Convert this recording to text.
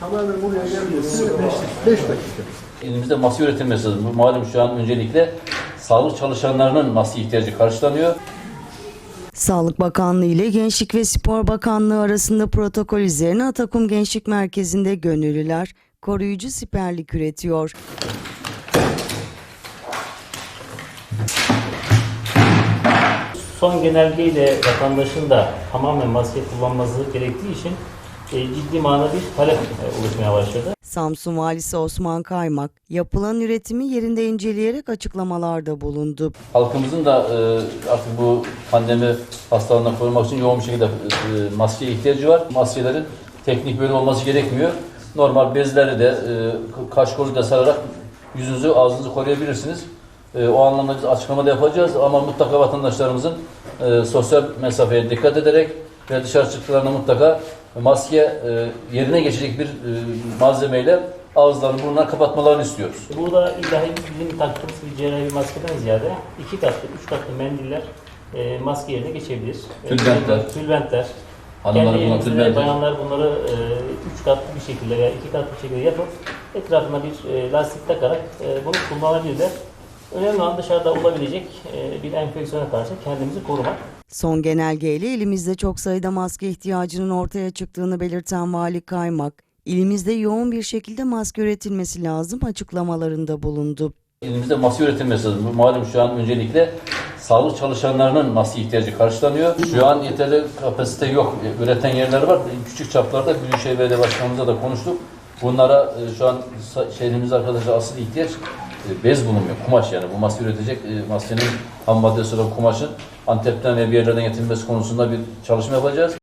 Tamamen buraya gelmesi 5 dakika. Elimizde maske üretilmesi lazım. Bu Malum şu an öncelikle sağlık çalışanlarının maske ihtiyacı karşılanıyor. Sağlık Bakanlığı ile Gençlik ve Spor Bakanlığı arasında protokol üzerine Atakum Gençlik Merkezi'nde gönüllüler koruyucu siperlik üretiyor. Son genelgeyle vatandaşın da tamamen maske kullanması gerektiği için ciddi manada bir talep e, oluşmaya başladı. Samsun Valisi Osman Kaymak yapılan üretimi yerinde inceleyerek açıklamalarda bulundu. Halkımızın da e, artık bu pandemi hastalığından korunmak için yoğun bir şekilde e, maskeye ihtiyacı var. Maskelerin teknik böyle olması gerekmiyor. Normal bezleri de e, kaş kolu da sararak yüzünüzü ağzınızı koruyabilirsiniz. E, o anlamda biz açıklama da yapacağız ama mutlaka vatandaşlarımızın e, sosyal mesafeye dikkat ederek ve dışarı çıktıklarında mutlaka maske e, yerine geçecek bir e, malzemeyle ağızlarını burnlarını kapatmalarını istiyoruz. Burada ilahi bizim taktığımız bir cerrahi maskeden ziyade iki katlı, üç katlı mendiller e, maske yerine geçebilir. E, Tülbentler. Tülbentler. Hanımlar Kendi buna elimizde tülbent bayanlar bunları e, üç katlı bir şekilde veya iki katlı bir şekilde yapıp etrafına bir e, lastik takarak e, bunu kullanabilirler. Önemli olan dışarıda olabilecek e, bir enfeksiyona karşı kendimizi korumak. Son genelgeyle elimizde çok sayıda maske ihtiyacının ortaya çıktığını belirten Vali Kaymak, ilimizde yoğun bir şekilde maske üretilmesi lazım açıklamalarında bulundu. Elimizde maske üretilmesi lazım. Bu Malum şu an öncelikle sağlık çalışanlarının maske ihtiyacı karşılanıyor. Şu an yeterli kapasite yok. Üreten yerler var. Küçük çaplarda Büyükşehir Belediye Başkanımızla da konuştuk. Bunlara e, şu an şehrimizde arkadaşlar asıl ihtiyaç e, bez bulunmuyor. Kumaş yani. Bu maske üretecek e, maskenin ham maddesi olan kumaşın Antep'ten ve bir yerlerden getirilmesi konusunda bir çalışma yapacağız.